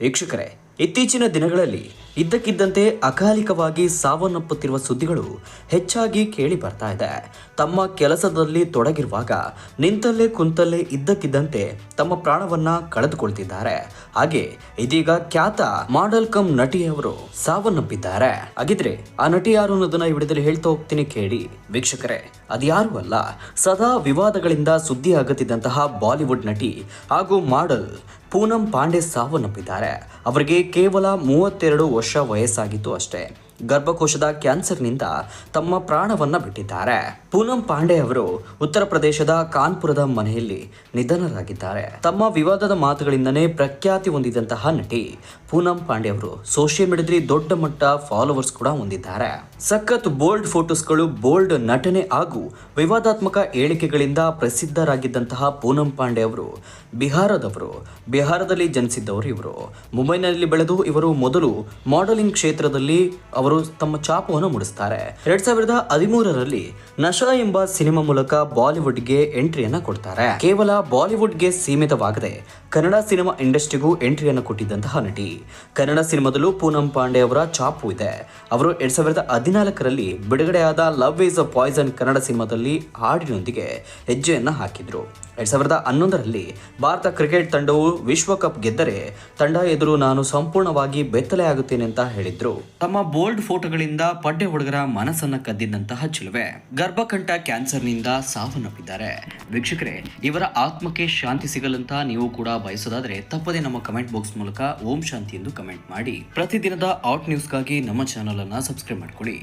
ವೀಕ್ಷಕರೇ ಇತ್ತೀಚಿನ ದಿನಗಳಲ್ಲಿ ಇದ್ದಕ್ಕಿದ್ದಂತೆ ಅಕಾಲಿಕವಾಗಿ ಸಾವನ್ನಪ್ಪುತ್ತಿರುವ ಸುದ್ದಿಗಳು ಹೆಚ್ಚಾಗಿ ಕೇಳಿ ಬರ್ತಾ ಇದೆ. ತಮ್ಮ ಕೆಲಸದಲ್ಲಿ ತೊಡಗಿರುವಾಗ ನಿಂತಲ್ಲೇ ಕುಂತಲ್ಲೇ ಇದ್ದಕ್ಕಿದ್ದಂತೆ ತಮ್ಮ ಪ್ರಾಣವನ್ನ ಕಳೆದುಕೊಳ್ತಿದ್ದಾರೆ. ಹಾಗೆ ಇದೀಗ ಖ್ಯಾತ ಮಾಡೆಲ್ ಕಮ್ ನಟಿಯವರು ಸಾವನ್ನಪ್ಪಿದ್ದಾರೆ. ಹಾಗಿದ್ರೆ ಆ ನಟಿ ಯಾರು ಅನ್ನೋದನ್ನ ಈ ಹೇಳ್ತಾ ಹೋಗ್ತೀನಿ ಕೇಳಿ. ವೀಕ್ಷಕರೇ, ಅದ್ಯಾರೂ ಅಲ್ಲ, ಸದಾ ವಿವಾದಗಳಿಂದ ಸುದ್ದಿ ಆಗುತ್ತಿದ್ದಂತಹ ಬಾಲಿವುಡ್ ನಟಿ ಹಾಗೂ ಮಾಡೆಲ್ ಪೂನಂ ಪಾಂಡೆ ಸಾವನ್ನಪ್ಪಿದ್ದಾರೆ. ಅವರಿಗೆ ಕೇವಲ ಮೂವತ್ತೆರಡು ವರ್ಷ ವಯಸ್ಸಾಗಿತ್ತು ಅಷ್ಟೇ. ಗರ್ಭಕೋಶದ ಕ್ಯಾನ್ಸರ್ನಿಂದ ತಮ್ಮ ಪ್ರಾಣವನ್ನ ಬಿಟ್ಟಿದ್ದಾರೆ. ಪೂನಂ ಪಾಂಡೆ ಅವರು ಉತ್ತರ ಪ್ರದೇಶದ ಕಾನ್ಪುರದ ಮನೆಯಲ್ಲಿ ನಿಧನರಾಗಿದ್ದಾರೆ. ತಮ್ಮ ವಿವಾದದ ಮಾತುಗಳಿಂದನೇ ಪ್ರಖ್ಯಾತಿ ಹೊಂದಿದಂತಹ ನಟಿ ಪೂನಂ ಪಾಂಡೆ ಅವರು ಸೋಷಿಯಲ್ ಮೀಡಿಯಾದಲ್ಲಿ ದೊಡ್ಡ ಮಟ್ಟ ಫಾಲೋವರ್ಸ್ ಕೂಡ ಹೊಂದಿದ್ದಾರೆ. ಸಖತ್ ಬೋಲ್ಡ್ ಫೋಟೋಸ್ಗಳು, ಬೋಲ್ಡ್ ನಟನೆ ಹಾಗೂ ವಿವಾದಾತ್ಮಕ ಹೇಳಿಕೆಗಳಿಂದ ಪ್ರಸಿದ್ಧರಾಗಿದ್ದಂತಹ ಪೂನಂ ಪಾಂಡೆ ಅವರು, ಬಿಹಾರದವರು, ಬಿಹಾರದಲ್ಲಿ ಜನಿಸಿದ್ದವರು ಇವರು. ಮುಂಬೈನಲ್ಲಿ ಬೆಳೆದು ಇವರು ಮೊದಲು ಮಾಡೆಲಿಂಗ್ ಕ್ಷೇತ್ರದಲ್ಲಿ ಅವರು ತಮ್ಮ ಚಾಪವನ್ನು ಮೂಡಿಸ್ತಾರೆ. ಎರಡ್ ಸಾವಿರದ ಹದಿಮೂರರಲ್ಲಿ ನಶಾ ಎಂಬ ಸಿನಿಮಾ ಮೂಲಕ ಬಾಲಿವುಡ್ಗೆ ಎಂಟ್ರಿಯನ್ನ ಕೊಡ್ತಾರೆ. ಕೇವಲ ಬಾಲಿವುಡ್ಗೆ ಸೀಮಿತವಾಗದೆ ಕನ್ನಡ ಸಿನಿಮಾ ಇಂಡಸ್ಟ್ರಿಗೂ ಎಂಟ್ರಿಯನ್ನು ಕೊಟ್ಟಿದ್ದಂತಹ ನಟಿ. ಕನ್ನಡ ಸಿನಿಮಾದಲ್ಲೂ ಪೂನಂ ಪಾಂಡೆ ಅವರ ಚಾಪು ಇದೆ. ಅವರು ಎರಡ್ ಸಾವಿರದ ಹದಿನಾಲ್ಕರಲ್ಲಿ ಬಿಡುಗಡೆಯಾದ love is a poison Kannada ಸಿನಿಮಾದಲ್ಲಿ ಹಾಡಿನೊಂದಿಗೆ ಹೆಜ್ಜೆಯನ್ನು ಹಾಕಿದ್ರು. ಎರಡ್ ಸಾವಿರದ ಹನ್ನೊಂದರಲ್ಲಿ ಭಾರತ ಕ್ರಿಕೆಟ್ ತಂಡವು ವಿಶ್ವಕಪ್ ಗೆದ್ದರೆ ತಂಡ ಎದುರು ನಾನು ಸಂಪೂರ್ಣವಾಗಿ ಬೆತ್ತಲೆಯಾಗುತ್ತೇನೆ ಅಂತ ಹೇಳಿದ್ರು. ತಮ್ಮ ಬೋಲ್ಡ್ ಫೋಟೋಗಳಿಂದ ಪಡ್ಡೆ ಹುಡುಗರ ಮನಸ್ಸನ್ನ ಕದ್ದಿದ್ದಂತಹ ಚಿಲುವೆ. ಗರ್ಭಕಂಠ ಕ್ಯಾನ್ಸರ್ನಿಂದ ಸಾವನ್ನಪ್ಪಿದ್ದಾರೆ. ವೀಕ್ಷಕರೇ, ಇವರ ಆತ್ಮಕ್ಕೆ ಶಾಂತಿ ಸಿಗಲಂತ ನೀವು ಕೂಡ ಬಯಸೋದಾದ್ರೆ ತಪ್ಪದೇ ನಮ್ಮ ಕಮೆಂಟ್ ಬಾಕ್ಸ್ ಮೂಲಕ ಓಂ ಶಾಂತಿ ಎಂದು ಕಮೆಂಟ್ ಮಾಡಿ. ಪ್ರತಿದಿನದ ಆಟ್ ನ್ಯೂಸ್ಗಾಗಿ ನಮ್ಮ ಚಾನಲ್ ಅನ್ನ ಸಬ್ಸ್ಕ್ರೈಬ್ ಮಾಡ್ಕೊಳ್ಳಿ.